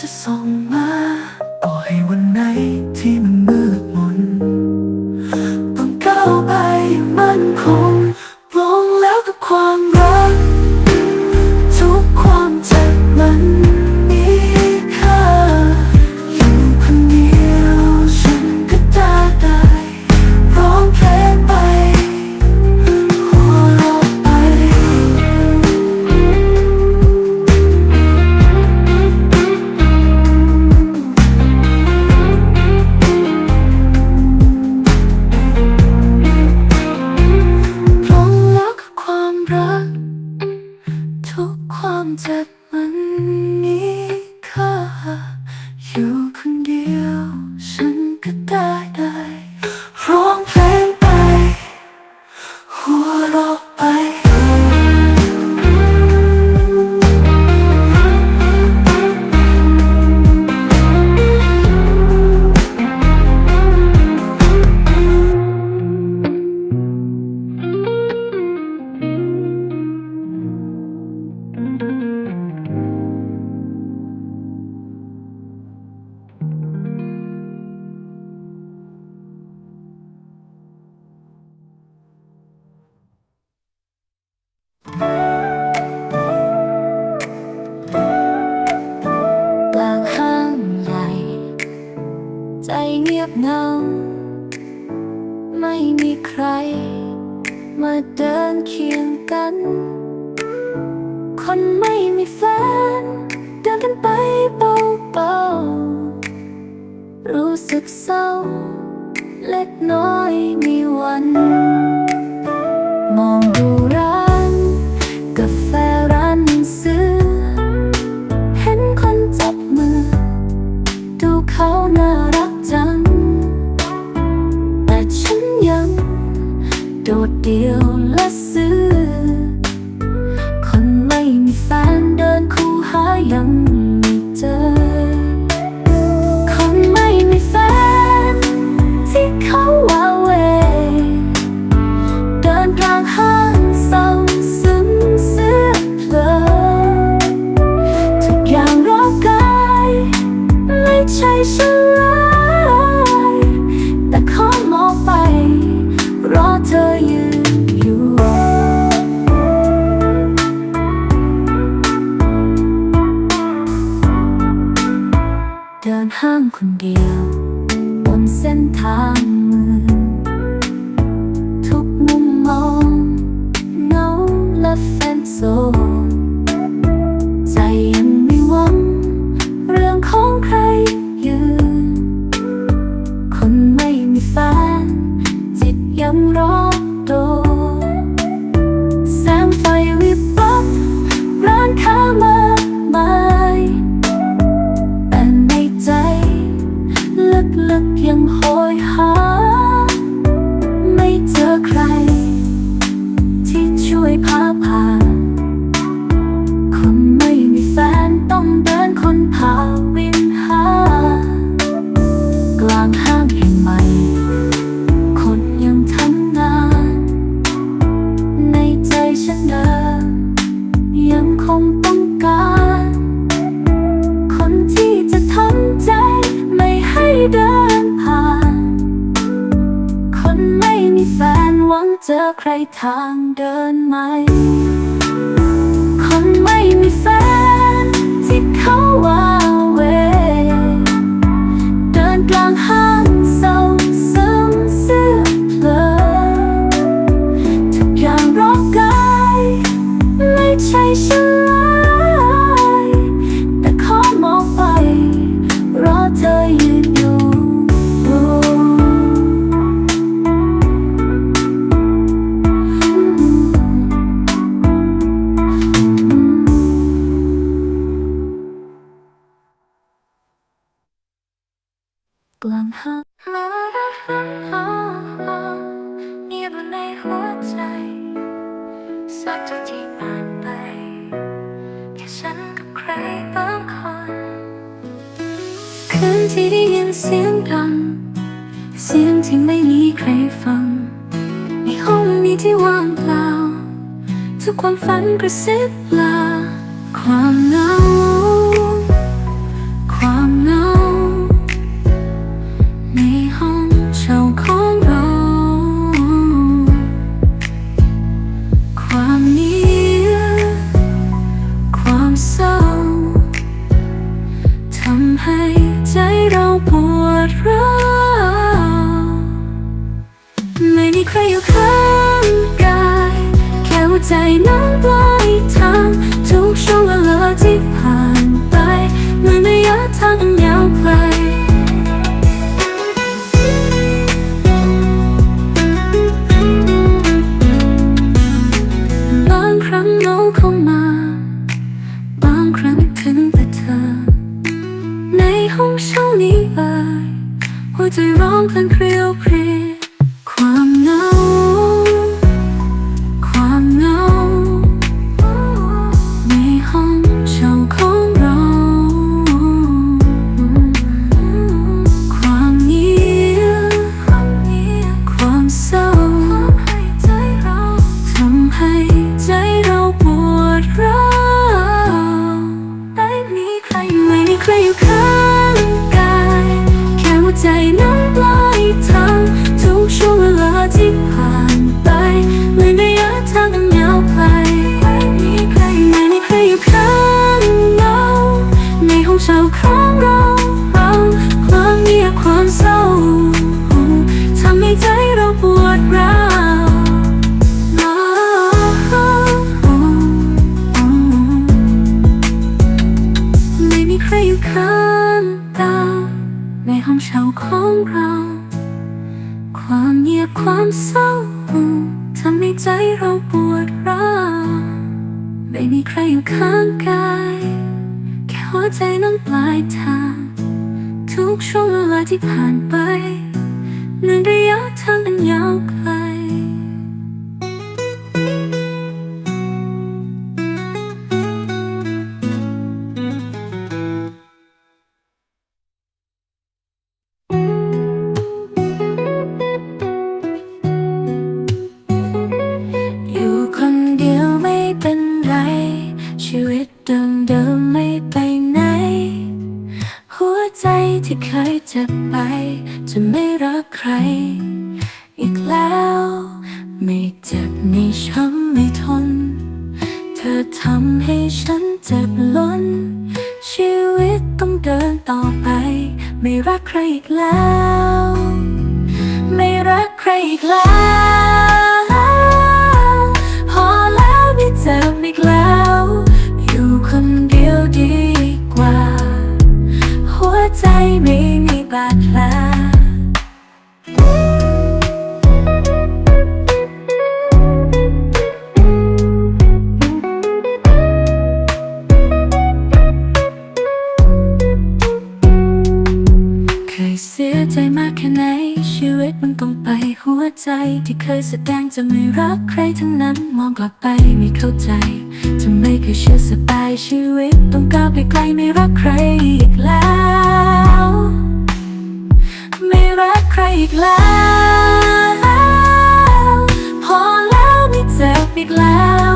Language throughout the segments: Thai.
จะส่งมา เศร้า เล็กน้อยมีวัน มองดู 한 군데요. ทางเดินไหม กลางห้างมีบนในหัวใจ สักทีที่ผ่านไป แค่ฉันกับใครบางคนคืนที่ได้ยินเสียงดัง เสียงที่ไม่มีใครฟัง ในห้องนี้ที่ว่างเปล่า ทุกความฝันกระซิบลาความน่า น้ำปลายทาง ทุกช่วงเวลาที่ผ่านไปมันไม่ยะทางอันยาว วใจที่เคยแสดงจะไม่รักใครทั้งนั้นมองกลับไปไม่เข้าใจจะไม่เคยเชื่อสบายชีวิตต้องก้าวไปไกลไม่รักใครอีกแล้ว ไม่รักใครอีกแล้วพอแล้วไม่เจ็บอีกแล้ว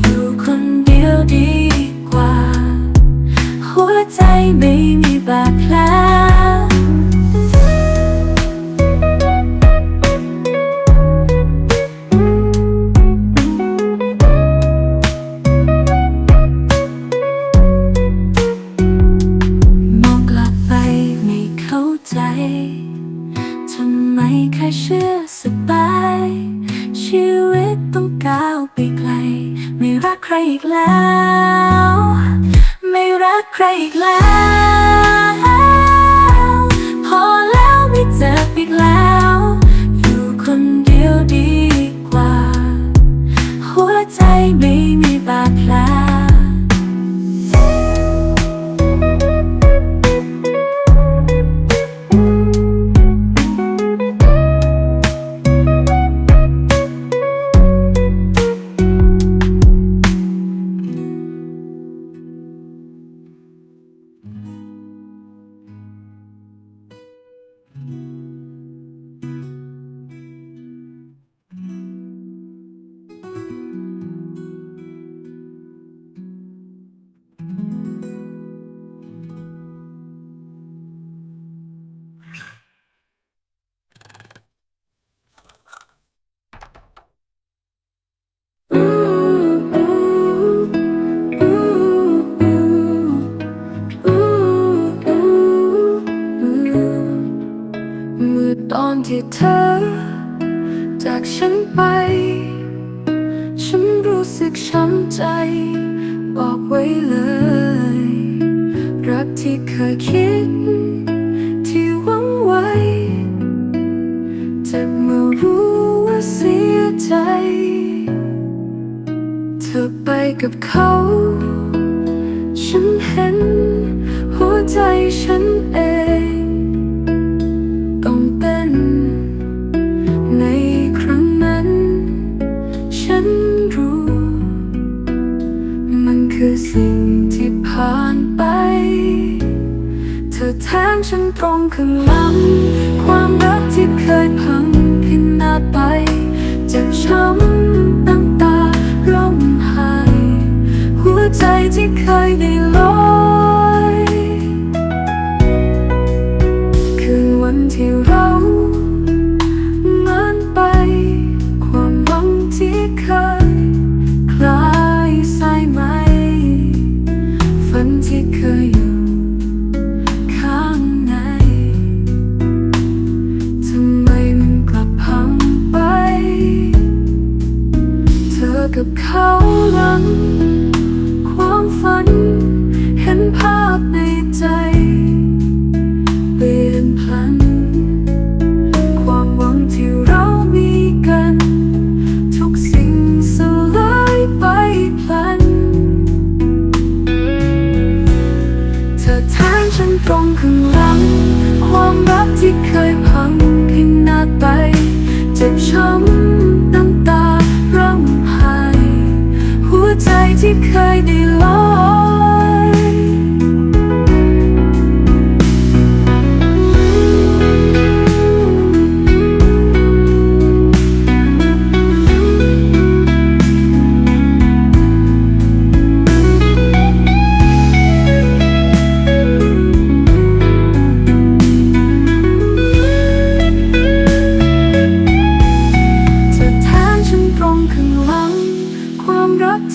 อยู่คนเดียวดีกว่า หัวใจไม่มีบาดแผล ค่เชื่อสบาย ชีวิตต้องก้าวไปไกล ไม่รักใครอีกแล้ว ไม่รักใครอีกแล้ว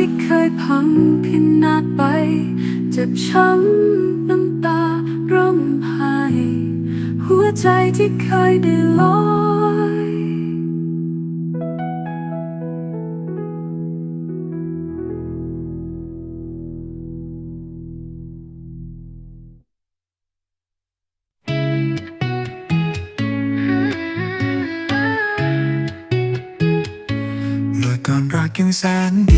ที่เคยพังพินาศไป เจ็บช้ำน้ำตาร้องไห้หัวใจที่เคยได้ลอยการรักยังแสนดี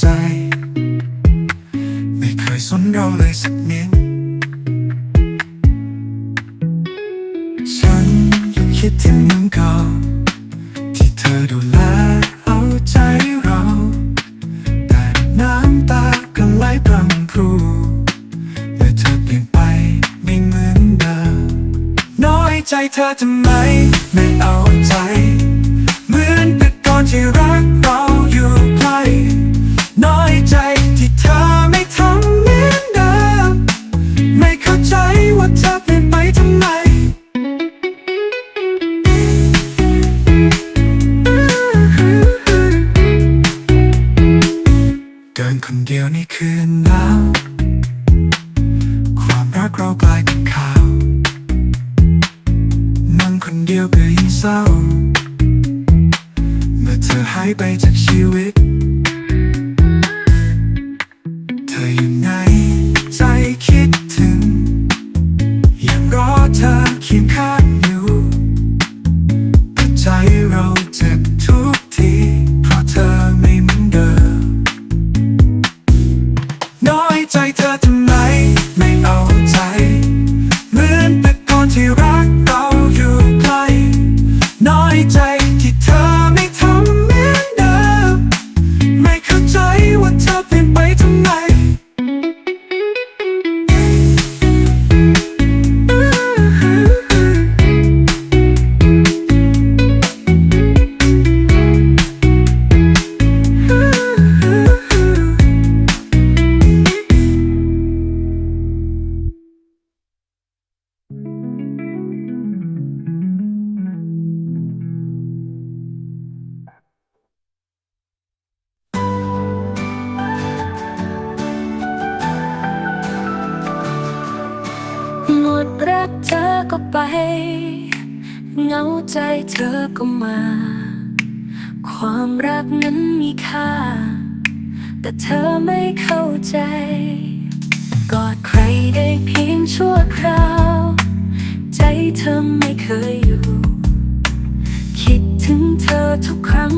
ใจ ไม่เคยสนเราเลยสักนิดฉันยังคิดถึงน้ำเก่าที่เธอดูแลเอาใจเรา แต่น้ำตาก็ไหลพรังพรูแมื่เธอเปลี่ยนไปไม่เหมือนเดิมน้อยใจเธอทำไมไม่เอา รักเธอก็ไป เงาใจเธอก็มา ความรักนั้นมีค่า แต่เธอไม่เข้าใจ กอดใครได้เพียงชั่วคราว ใจเธอไม่เคยอยู่ คิดถึงเธอทุกครั้ง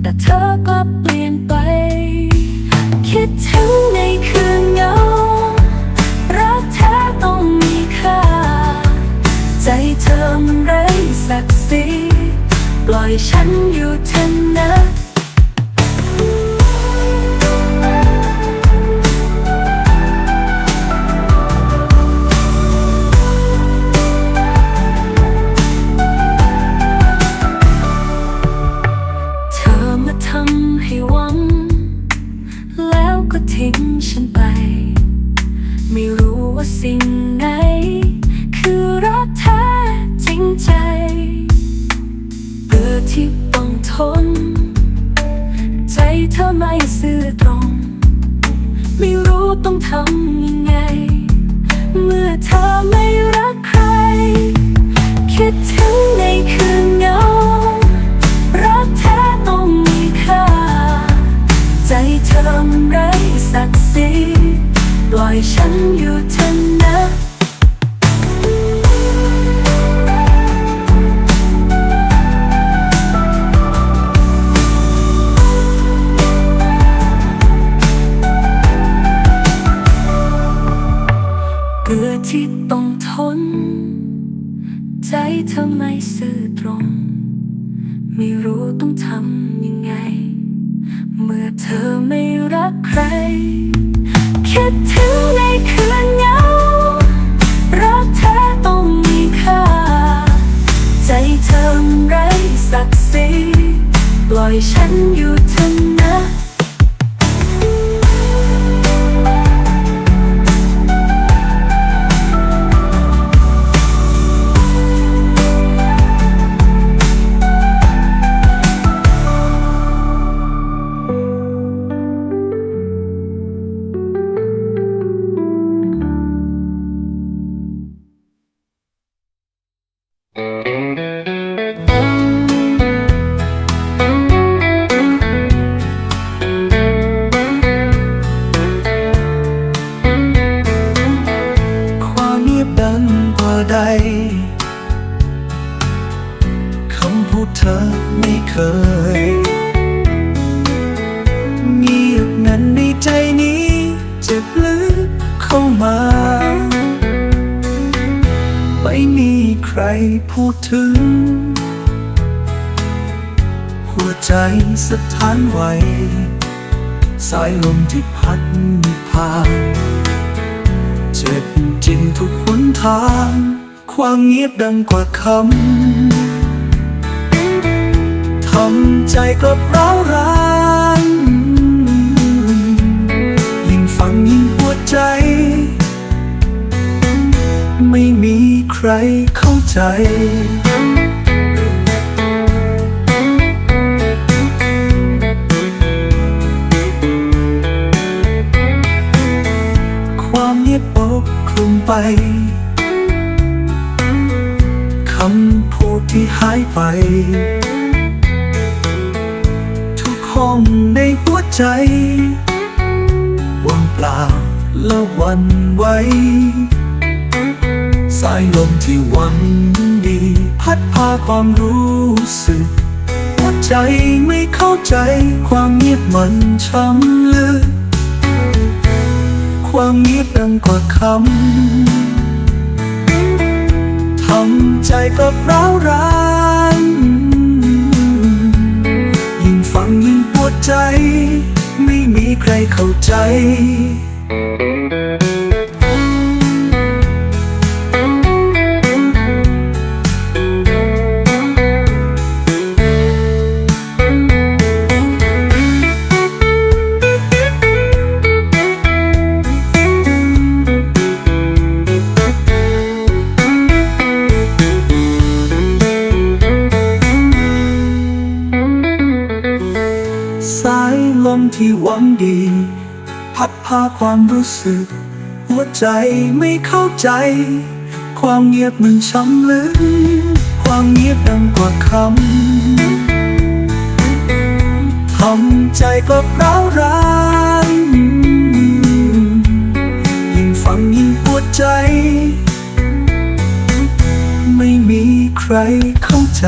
แต่เธอก็เปลี่ยนไป คิดถึงในคืน ธอมันไร้ศักดิ์ศรีปล่อยฉันอยู่เถอะนะ้น ใจเธอไม่ซื่อตรง ไม่รู้ต้องทำยังไง เมื่อเธอไม่รักใคร คิดถึงในคืนเงารักแท้ต้องมีค่า ใจเธอไร้ศักดิ์ศรีปล่อยฉันอยู่เถอะนะ สะท้านไหวสายลมที่พัดพาเจ็บจริงทุกหนทาง ความเงียบดังกว่าคำทำใจกลับร้าวรานยิ่งฟังยิ่งปวดใจ ไม่มีใครเข้าใจ ความรู้สึกหัวใจไม่เข้าใจความเงียบมันช้ำลึก ความเงียบดังกว่าคำทำใจกับร้าวรานยิ่งฟังยิ่งปวดใจ ไม่มีใครเข้าใจ พัดพาความรู้สึก หัวใจไม่เข้าใจ ความเงียบมันช้ำลึกความเงียบดังกว่าคำทำใจก็ร้าวรานยิ่งฟังยิ่งปวดใจ ไม่มีใครเข้าใจ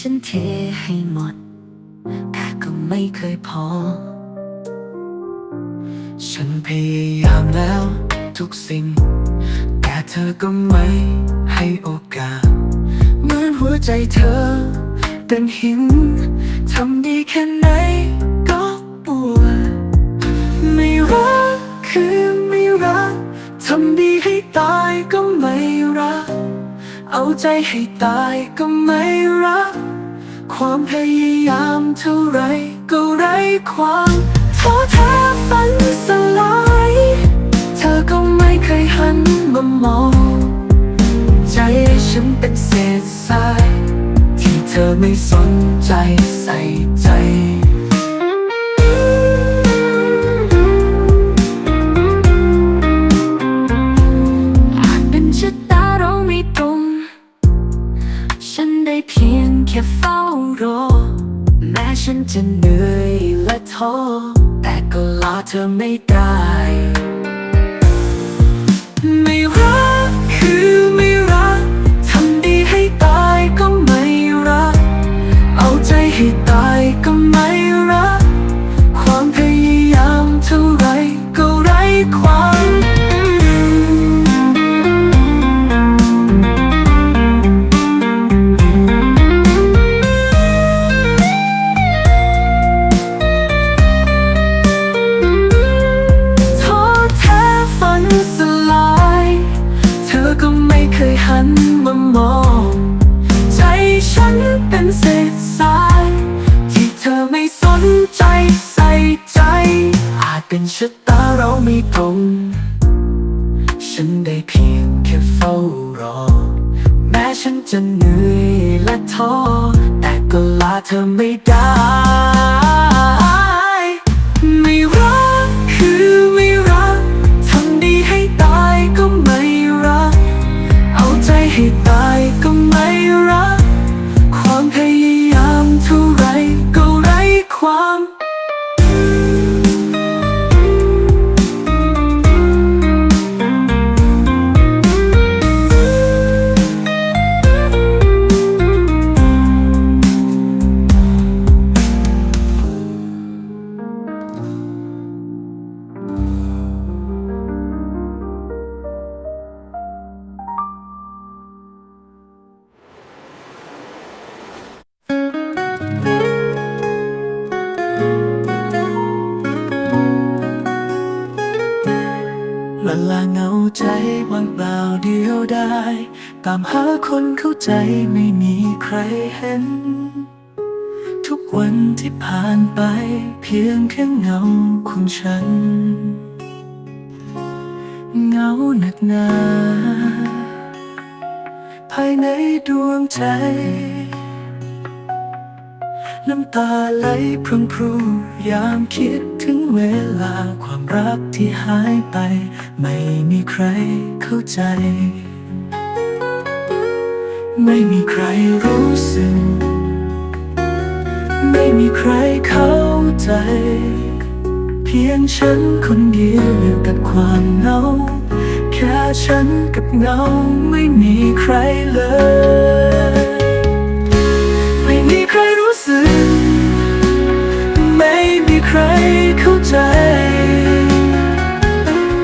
ฉันเทให้หมด แต่ก็ไม่เคยพอ ฉันพยายามแล้วทุกสิ่ง แต่เธอก็ไม่ให้โอกาส เหมือนหัวใจเธอ เป็นหิน ทำดีแค่ไหนก็ปวดไม่รักคือไม่รัก ทำดีให้ตายก็ไม่ เอาใจให้ตายก็ไม่รัก ความพยายามเท่าไรก็ไร้ความท้อแท้ฝันสลาย เธอก็ไม่เคยหันมามอง ใจฉันเป็นเศษทราย ที่เธอไม่สนใจใส่ใจ รอ แม้ฉันจะเหนื่อยและท้อแต่ก็ลาเธอไม่ได้ ไม่รักคือ ใจไม่มีใครเห็น ทุกวันที่ผ่านไปเพียงแค่เงาของฉัน เงาหนักหนา ภายในดวงใจ น้ำตาไหลพรางพรูยามคิดถึงเวลาความรักที่หายไป ไม่มีใครเข้าใจ ไม่มีใครรู้สึก ไม่มีใครเข้าใจ เพียงฉันคนเดียวอยู่กับความเหงา แค่ฉันกับเงาไม่มีใครเลย ไม่มีใครรู้สึก ไม่มีใครเข้าใจ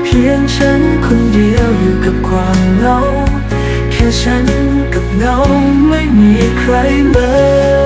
เพียงฉันคนเดียวอยู่กับความเหงา ฉันกับเงาไม่มีใครเลย